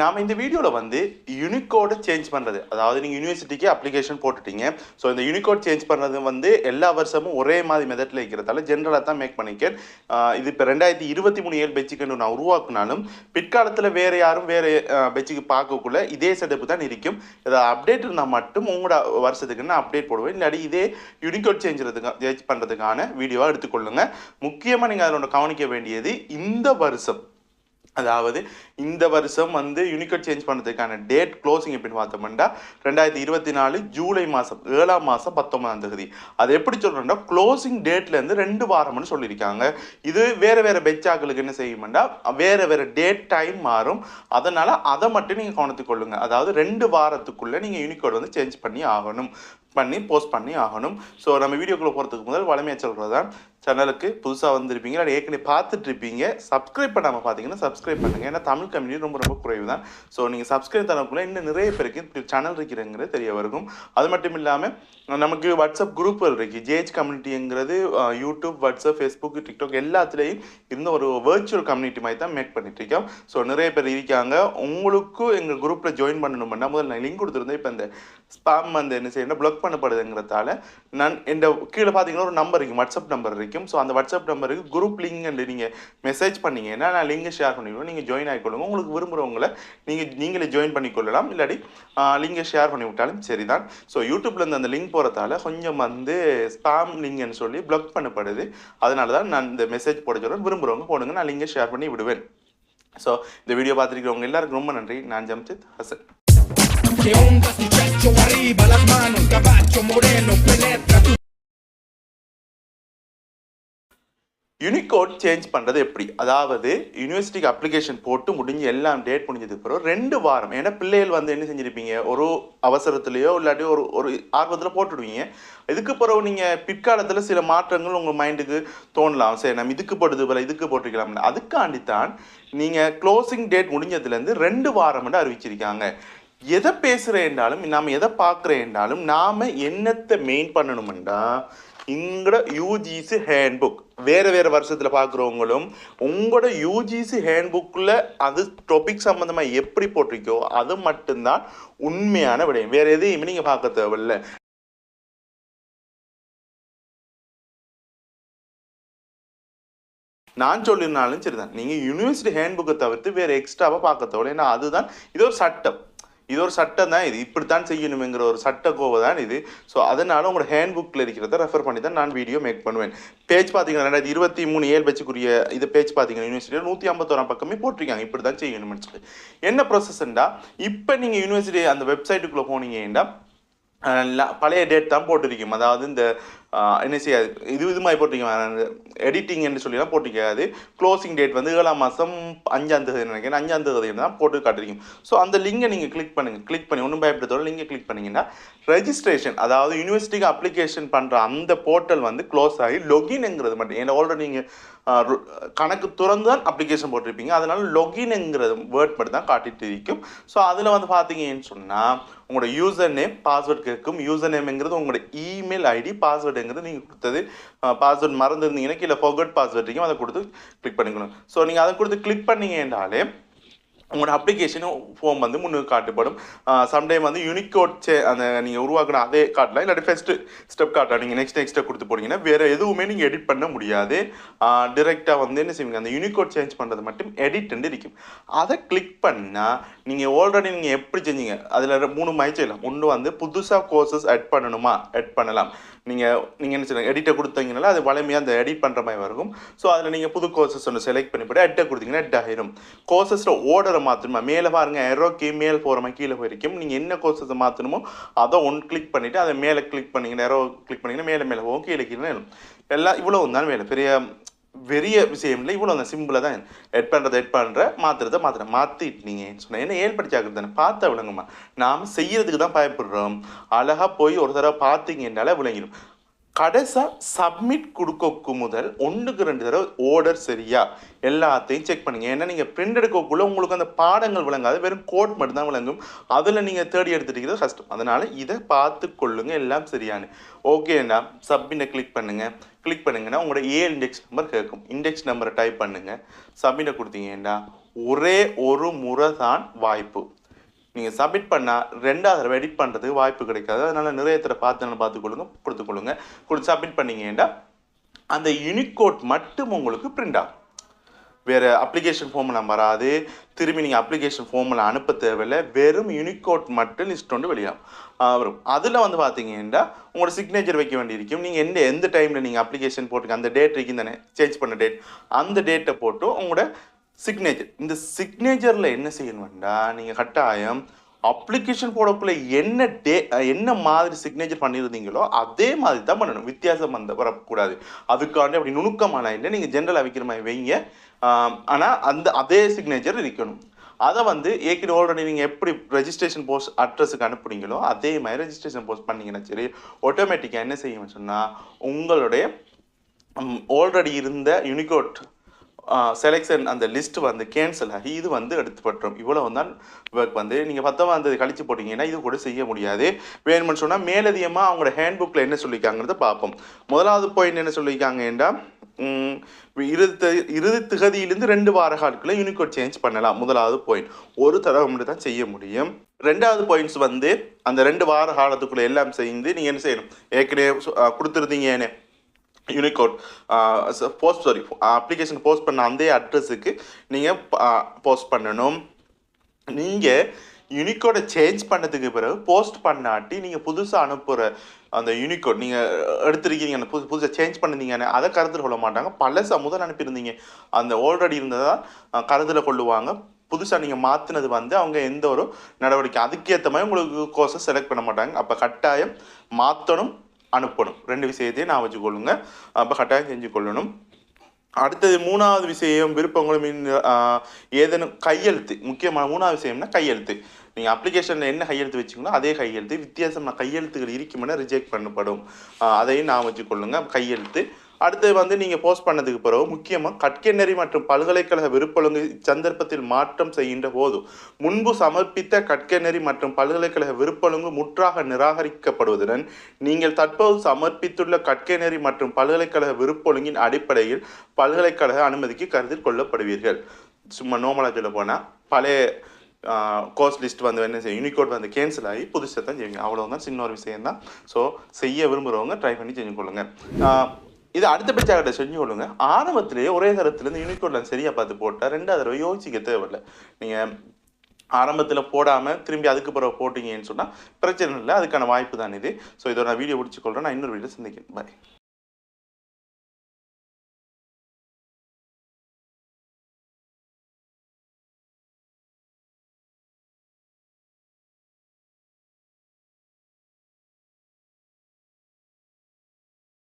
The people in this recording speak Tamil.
நாம் இந்த வீடியோவில் வந்து யூனிகோடை சேஞ்ச் பண்ணுறது அதாவது நீங்கள் யூனிவர்சிட்டிக்கு அப்ளிகேஷன் போட்டுட்டீங்க. ஸோ இந்த யூனிகோட் சேஞ்ச் பண்ணுறது வந்து எல்லா வருஷமும் ஒரே மாதிரி மெதட்டில் இருக்கிறதால ஜென்ரலாக தான் மேக் பண்ணிக்கேன். இது இப்போ ரெண்டாயிரத்தி இருபத்தி மூணு ஏழு பெச்சுக்கு நான் உருவாக்குனாலும் பிற்காலத்தில் வேறு யாரும் வேறு பெச்சுக்கு பார்க்கக்குள்ள இதே செட்டப்பு தான் இருக்கும். இதை அப்டேட் இருந்தால் மட்டும் உங்களோட வருஷத்துக்கு நான் அப்டேட் போடுவேன். இல்லாட்டி இதே யூனிகோட் சேஞ்சுறதுக்கு சேஞ்ச் பண்ணுறதுக்கான வீடியோவாக எடுத்துக்கொள்ளுங்க. முக்கியமாக நீங்கள் அதில் ஒன்று கவனிக்க வேண்டியது இந்த வருஷம். அதாவது இந்த வருஷம் வந்து யூனிகோட் சேஞ்ச் பண்ணுறதுக்கான டேட் க்ளோசிங் எப்படின்னு பார்த்தோம்னா ரெண்டாயிரத்தி இருபத்தி நாலு ஜூலை மாதம் ஏழாம் மாதம் பத்தொன்பதாம் தேதி. அது எப்படி சொல்கிறோம்னா க்ளோசிங் டேட்லேருந்து ரெண்டு வாரம்னு சொல்லியிருக்காங்க. இது வேறு வேறு பெச்சாக்களுக்கு என்ன செய்யும்னா வேறு வேறு டேட் டைம் மாறும். அதனால் அதை மட்டும் நீங்கள் கவனத்துக்கொள்ளுங்கள் அதாவது ரெண்டு வாரத்துக்குள்ளே நீங்கள் யூனிகோட் வந்து சேஞ்ச் பண்ணி ஆகணும். பண்ணி போஸ்ட் பண்ணி ஆகணும். ஸோ நம்ம வீடியோக்குள்ளே போகிறதுக்கு முதல் வளமையாக சொல்கிறது தான் சேனலுக்கு புதுசாக வந்திருப்பீங்க இல்லை ஏற்கனவே பார்த்துட்டு இருப்பீங்க சப்ஸ்கிரைப் பண்ணாமல் பார்த்தீங்கன்னா சப்ஸ்கிரைப் பண்ணுங்கள் ஏன்னா தமிழ் கம்யூனிட்டி ரொம்ப ரொம்ப குறைவு தான் ஸோ நீங்கள் சப்ஸ்கிரைப் தரக்குள்ளே இன்னும் நிறைய பேருக்கு இப்படி சேனல் இருக்கிறங்கிறது தெரிய வரும் அது மட்டும் இல்லாமல் நமக்கு வாட்ஸ்அப் குரூப்புகள் இருக்குது ஜேஹெச் கம்யூனிட்டிங்கிறது யூடியூப் வாட்ஸ்அப் ஃபேஸ்புக் டிக்டாக் எல்லாத்துலேயும் இருந்த ஒரு வேர்ச்சுவல் கம்யூனிட்டி மாதிரி தான் மேக் பண்ணிட்டு இருக்கோம் ஸோ நிறைய பேர் இருக்காங்க. உங்களுக்கும் எங்கள் குரூப்பில் ஜாயின் பண்ணணும்னா முதல்ல நான் லிங்க் கொடுத்துருந்தேன். இப்போ இந்த ஸ்பாம் வந்து என்ன செய்யணும் பிளாக் பண்ணப்படுதுங்கிறதால நான் இந்த கீழே பார்த்தீங்கன்னா ஒரு நம்பர் இருக்கும் வாட்ஸ்அப் நம்பர் இருக்கும். ஸோ அந்த வாட்ஸ்அப் நம்பருக்கு குரூப் லிங்க் நீங்கள் மெசேஜ் பண்ணீங்கன்னா நான் லிங்கை ஷேர் பண்ணிவிடுவேன் நீங்கள் ஜாயின் ஆகிக்கொள்ளுங்க. உங்களுக்கு விரும்புகிறவங்கள நீங்கள் நீங்களே ஜாயின் பண்ணிக்கொள்ளலாம். இல்லாட்டி லிங்கை ஷேர் பண்ணி விட்டாலும் சரிதான். ஸோ யூடியூப்லேருந்து அந்த லிங்க் போகிறதால கொஞ்சம் வந்து ஸ்பாம் லிங்க்னு சொல்லி பிளாக் பண்ணப்படுது. அதனால தான் நான் இந்த மெசேஜ் போட சொல்கிறேன் விரும்புகிறவங்க போடுங்க. நான் லிங்கை ஷேர் பண்ணி விடுவேன். ஸோ இந்த வீடியோ பார்த்துருக்கிறவங்க எல்லாருக்கும் ரொம்ப நன்றி. நான் Jamjith Hasan. Que onda tu chacho arriba las manos, caballo moreno penetra tu Unicode change பண்ணுறது எப்படி? அதாவது யூனிவர்சிட்டிக்கு அப்ளிகேஷன் போட்டு முடிஞ்சு எல்லாம் டேட் முடிஞ்சதுக்கு பிறகு ரெண்டு வாரம் ஏன்னா பிள்ளைகள் வந்து என்ன செஞ்சுருப்பீங்க? ஒரு அவசரத்துலேயோ இல்லாட்டி ஒரு ஒரு ஆர்வத்தில் போட்டுடுவீங்க. இதுக்கு பிறகு நீங்கள் பிற்காலத்தில் சில மாற்றங்கள் உங்கள் மைண்டுக்கு தோணலாம். சரி நம்ம இதுக்கு போடுது போல இதுக்கு போட்டிருக்கலாம்னு. அதுக்காண்டித்தான் நீங்கள் க்ளோசிங் டேட் முடிஞ்சதுலேருந்து ரெண்டு வாரம்னு அறிவிச்சிருக்காங்க. எதை பேசுகிறேன்னாலும் நாம் எதை பார்க்குறேன்னாலும் நாம் என்னத்தை மெயின் பண்ணணுமெண்டா இங்கட யூஜிசி ஹேண்ட்புக் வேறு வேறு வருஷத்தில் பார்க்குறவங்களும் உங்களோட யூஜிசி ஹேண்ட்புக்கில் அது டாபிக் சம்மந்தமாக எப்படி போட்டிருக்கோ அது மட்டும்தான் உண்மையான விடயம். வேறு எதையுமே நீங்கள் பார்க்க தேவையில்ல. நான் சொல்லியிருந்தாலும் சரிதான். நீங்கள் யூனிவர்சிட்டி ஹேண்ட்புக்கை தவிர்த்து வேறு எக்ஸ்ட்ராவாக பார்க்க தேவையில்லை. ஏன்னா அதுதான் இது ஒரு சட்டம். இது ஒரு சட்டம் தான் இது. இப்படித்தான் செய்யணுங்கிற ஒரு சட்ட கோவை தான் இது. ஸோ அதனால் உங்களோட ஹேண்ட்புக்கில் இருக்கிறத ரெஃபர் பண்ணி தான் நான் வீடியோ மேக் பண்ணுவேன். பேஜ் பார்த்தீங்கன்னா ரெண்டாயிரத்தி இருபத்தி மூணு ஏழு பேச்சுக்குரிய இது பேஜ் பார்த்தீங்கன்னா யூனிவர்சிட்டியில் நூற்றி ஐம்பத்தோராம் பக்கமே போட்டிருக்காங்க. இப்படி தான் செய்யணும்னு சொல்லி என்ன ப்ரொசஸ்ண்டா இப்போ நீங்கள் யூனிவர்சிட்டி அந்த வெப்சைட்டுக்குள்ளே போனீங்கன்னா பழைய டேட் தான் போட்டிருக்கும். அதாவது இந்த என்ன செய்யாது இது இது மாதிரி போட்டிருக்கீங்க எடிட்டிங் என்று சொல்லிலாம் போட்டிருக்காது க்ளோசிங் டேட் வந்து ஏழாம் மாதம் அஞ்சாம் தேதி நினைக்கிறேன். அஞ்சாம் தேதி தான் போட்டு காட்டிருக்கும் ஸோ அந்த லிங்கை நீங்கள் கிளிக் பண்ணுங்கள் கிளிக் பண்ணி ஒன்றும் பயப்படுத்தோட லிங்கை கிளிக் பண்ணிங்கன்னா ரெஜிஸ்ட்ரேஷன் அதாவது யூனிவர்சிட்டிக்கு அப்ளிகேஷன் பண்ணுற அந்த போர்ட்டல் வந்து க்ளோஸ் ஆகி லொகின்ங்கிறது மட்டும். ஏன்னா ஆல்ரெடி நீங்கள் கணக்கு திறந்து தான் அப்ளிகேஷன் போட்டிருப்பீங்க. அதனால லொகின்ங்கிறது வேர்ட் மட்டும் தான் காட்டிட்டு இருக்கும். ஸோ அதில் வந்து பார்த்தீங்கன்னு சொன்னால் உங்களோட யூசர் நேம் பாஸ்வேர்ட் கேட்கும். யூசர் நேம்ங்கிறது உங்களோட இமெயில் ஐடி பாஸ்வேர்டு பாஸ்வேர்டுங்கிறது நீங்கள் கொடுத்தது பாஸ்வேர்ட் மறந்துருந்தீங்கன்னா கீழே forgot பாஸ்வேர்ட் இருக்கும் அதை கொடுத்து கிளிக் பண்ணிக்கணும். ஸோ நீங்கள் அதை கொடுத்து கிளிக் பண்ணீங்கன்னாலே உங்களோட அப்ளிகேஷனும் ஃபோம் வந்து முன்னுக்கு காட்டப்படும். சம்டைம் வந்து யூனிகோட் சே அந்த நீங்கள் உருவாக்கின அதே காட்டலாம் இல்லாட்டி ஃபஸ்ட்டு ஸ்டெப் காட்டலாம் நீங்கள் நெக்ஸ்ட் நெக்ஸ்ட்டை கொடுத்து போனீங்கன்னா வேறு எதுவுமே நீங்கள் எடிட் பண்ண முடியாது. டிரெக்டாக வந்து என்ன செய்வீங்க அந்த யூனிகோட் சேஞ்ச் பண்ணுறது மட்டும் எடிட் இருக்கும் அதை கிளிக் பண்ணால் நீங்கள் ஆல்ரெடி நீங்கள் எப்படி செஞ்சீங்க? அதில் மூணு மாதிரி செய்யலாம் ஒன்று வந்து புதுசாக கோர்சஸ் ஆட் பண்ணணுமா? ஆட் பண்ணலாம். நீங்கள் நீங்கள் என்ன செய்யலாம் எடிட்டை கொடுத்தீங்கனால அது வளமையாக அந்த எடிட் பண்ணுற மாதிரி வரும். ஸோ அதில் நீங்கள் புது கோர்சஸ் ஒன்று செலக்ட் பண்ணி போட்டு எட்டை கொடுத்தீங்கன்னா எட் ஆயிரும். கோர்சஸில் ஓர்டரை மாற்றணுமா மேலே பாருங்க கீ மேல் போகிற மாதிரி கீழே போயிருக்கும். நீங்கள் என்ன கோர்சஸை மாற்றணுமோ அதை ஒன் கிளிக் பண்ணிவிட்டு அதை மேலே கிளிக் பண்ணிங்கன்னா எரோ கிளிக் பண்ணிங்கன்னா மேலே மேலே போகும் கீழே கீழே எல்லாம் இவ்வளோ தான் வேலை. பெரிய பெரிய விஷயம் இல்லை. இவ்வளோ தான் சிம்பிளாக தான் எட் பண்ணுறதை எட் பண்ணுற மாற்றுறதை மாற்றுறேன் மாற்றிட்டீங்கன்னு சொன்னேன். என்ன ஏற்படுத்தாக்குறது தானே? பார்த்தா விளங்குமா நாம் செய்கிறதுக்கு தான் பயப்படுறோம். அழகாக போய் ஒரு தடவை பார்த்தீங்கன்னால விளங்கிடும். கடைசாக சப்மிட் கொடுக்கக்கு முதல் ஒன்றுக்கு ரெண்டு தடவை ஓர்டர் சரியா? எல்லாத்தையும் செக் பண்ணுங்கள் ஏன்னா நீங்கள் பிரிண்ட் எடுக்கக்குள்ளே உங்களுக்கு அந்த பாடங்கள் விளங்காது. வெறும் கோட் மட்டும் தான் விளங்கும். அதில் நீங்கள் தேடி எடுத்துட்டீங்க. கஷ்டம் அதனால் இதை பார்த்து கொள்ளுங்க. எல்லாம் சரியானு. ஓகேண்ணா சப்மிட்டை கிளிக் பண்ணுங்கள் கிளிக் பண்ணுங்கன்னா உங்களோட ஏ இண்டெக்ஸ் நம்பர் கேட்கும். இண்டெக்ஸ் நம்பரை டைப் பண்ணுங்கள் சப்மிட்டை கொடுத்தீங்கன்னா ஒரே ஒரு முறை தான் வாய்ப்பு. நீங்கள் சப்மிட் பண்ணால் ரெண்டாவது எடிட் பண்ணுறதுக்கு வாய்ப்பு கிடைக்காது. அதனால் நிறைய தடவை பார்த்து பார்த்துக்கொள்ளுங்க கொடுத்துக்கொள்ளுங்க. கொடுத்து சப்மிட் பண்ணிங்கன்னா அந்த யூனிகோட் மட்டும் உங்களுக்கு பிரிண்ட் ஆகும். வேறு அப்ளிகேஷன் ஃபார்மில் வராது. திரும்பி நீங்கள் அப்ளிகேஷன் ஃபார்மில் அனுப்ப தேவையில்லை. வெறும் யூனிகோட் மட்டும் லிஸ்ட் வந்து வெளியாகும் வரும். அதில் வந்து பார்த்தீங்கன்னா உங்களோட சிக்னேச்சர் வைக்க வேண்டியிருக்கும். நீங்கள் எந்த எந்த டைமில் நீங்கள் அப்ளிகேஷன் போட்டிருக்க அந்த டேட் இருக்கும் தானே சேஞ்ச் பண்ண டேட் அந்த டேட்டை போட்டு உங்களோட சிக்னேச்சர் இந்த சிக்னேச்சரில் என்ன செய்யணும்டா? நீங்கள் கட்டாயம் அப்ளிகேஷன் போடக்குள்ள என்ன டே என்ன மாதிரி சிக்னேச்சர் பண்ணியிருந்தீங்களோ அதே மாதிரி தான் பண்ணணும். வித்தியாசம் வந்து வரக்கூடாது. அதுக்காண்டி அப்படி நுணுக்கமான இல்லை நீங்கள் ஜென்ரலாக வைக்கிற மாதிரி வைங்க. ஆனால் அந்த அதே சிக்னேச்சர் இருக்கணும் அதை வந்து ஏற்கனவே ஆல்ரெடி நீங்கள் எப்படி ரெஜிஸ்ட்ரேஷன் போஸ்ட் அட்ரஸுக்கு அனுப்புனீங்களோ அதே மாதிரி ரெஜிஸ்ட்ரேஷன் போஸ்ட் பண்ணிங்கன்னா சரி ஆட்டோமேட்டிக்காக என்ன செய்யணும்னு சொன்னால் உங்களுடைய ஆல்ரெடி இருந்த யூனிகோட் செலெக்ஷன் அந்த லிஸ்ட் வந்து கேன்சல் ஆகி இது வந்து எடுத்துப்பட்டுரும். இவ்வளவு தான் ஒர்க் வந்து. நீங்கள் பத்தொன்பதாம் தேதி கழிச்சு போட்டீங்கன்னா இது கூட செய்ய முடியாது. வேணும்னு சொன்னால் மேலதிகமாக அவங்களோட ஹேண்ட் புக்கில் என்ன சொல்லியிருக்காங்கிறத பார்ப்போம். முதலாவது பாயிண்ட் என்ன சொல்லியிருக்காங்கன்னா என்றால் இறுதி இறுதி திகதியிலிருந்து ரெண்டு வார காலத்தில் யூனிகோட் சேஞ்ச் பண்ணலாம். முதலாவது பாயிண்ட் ஒரு தடவை மட்டும் தான் செய்ய முடியும். ரெண்டாவது பாயிண்ட்ஸ் வந்து அந்த ரெண்டு வார காலத்துக்குள்ளே எல்லாம் செய்து நீங்கள் என்ன செய்யணும்? ஏற்கனவே கொடுத்துருந்தீங்கன்னு Unicode post sorry application post பண்ண அந்த அட்ரஸுக்கு நீங்கள் போஸ்ட் uh, பண்ணணும். நீங்கள் யூனிகோடை சேஞ்ச் பண்ணதுக்கு பிறகு போஸ்ட் பண்ணாட்டி நீங்கள் புதுசாக அனுப்புகிற அந்த யூனிகோட் நீங்கள் எடுத்திருக்கீங்க அந்த புது புதுசாக சேஞ்ச் பண்ணிருந்தீங்கன்னு அதை கருத்தில் கொள்ள மாட்டாங்க. பழச முதல் அனுப்பியிருந்தீங்க. அந்த ஆல்ரெடி இருந்ததாக கருத்தில் கொள்ளுவாங்க. புதுசாக நீங்கள் மாற்றினது வந்து அவங்க எந்த ஒரு நடவடிக்கை அதுக்கேற்ற மாதிரி உங்களுக்கு கோர்ஸை செலக்ட் பண்ண மாட்டாங்க. அப்போ கட்டாயம் மாற்றணும் அனுப்பணும். ரெண்டு விஷயத்தையும் நான் வச்சுக்கொள்ளுங்க. அப்போ கட்டாயம் செஞ்சு கொள்ளணும். அடுத்தது மூணாவது விஷயம் விருப்பங்களும் ஏதேனும் கையெழுத்து. முக்கியமான மூணாவது விஷயம்னா கையெழுத்து. நீங்கள் அப்ளிகேஷனில் என்ன கையெழுத்து வச்சிங்களோ அதே கையெழுத்து. வித்தியாசமான கையெழுத்துகள் இருக்குமென ரிஜெக்ட் பண்ணப்படும். அதையும் நான் வச்சுக்கொள்ளுங்க. கையெழுத்து. அடுத்து வந்து நீங்கள் போஸ்ட் பண்ணதுக்கு பிறகு முக்கியமாக கட்கெண்ணெறி மற்றும் பல்கலைக்கழக விருப்பொழுங்கு சந்தர்ப்பத்தில் மாற்றம் செய்கின்ற போது முன்பு சமர்ப்பித்த கட்கெண்ணெறி மற்றும் பல்கலைக்கழக விருப்பொழுங்கு முற்றாக நிராகரிக்கப்படுவதுடன் நீங்கள் தற்போது சமர்ப்பித்துள்ள கட்கெண்ணெறி மற்றும் பல்கலைக்கழக விருப்பொழுங்கின் அடிப்படையில் பல்கலைக்கழக அனுமதிக்கு கருத்தில் கொள்ளப்படுவீர்கள். சும்மா நோமலாக சொல்ல போனால் பழைய கோர்ஸ் லிஸ்ட் வந்து என்ன செய்யும்? யூனிகோட் வந்து கேன்சல் ஆகி புதுசாக தான் செய்வீங்க. அவ்வளோதான் சின்ன ஒரு விஷயம் தான் ஸோ செய்ய விரும்புகிறவங்க ட்ரை பண்ணி செஞ்சு கொள்ளுங்கள் இது அடுத்த பிச்சாக்கிட்ட செஞ்சு கொள்ளுங்க. ஆரம்பத்திலேயே ஒரே தரத்துலேருந்து யூனிகோட்லாம் சரியாக பார்த்து போட்டால் ரெண்டாவது தடவை யோசிக்க தேவையில்லை. நீங்கள் ஆரம்பத்தில் போடாமல் திரும்பி அதுக்கு பிறகு போட்டீங்கன்னு சொன்னால் பிரச்சனை இல்லை அதுக்கான வாய்ப்பு தான் இது. ஸோ இதோட நான் வீடியோ பிடிச்சிக்கொள்கிறேன் கொள்கிறேன் நான் இன்னொரு வீடியோ சந்திக்கிறேன். பாய்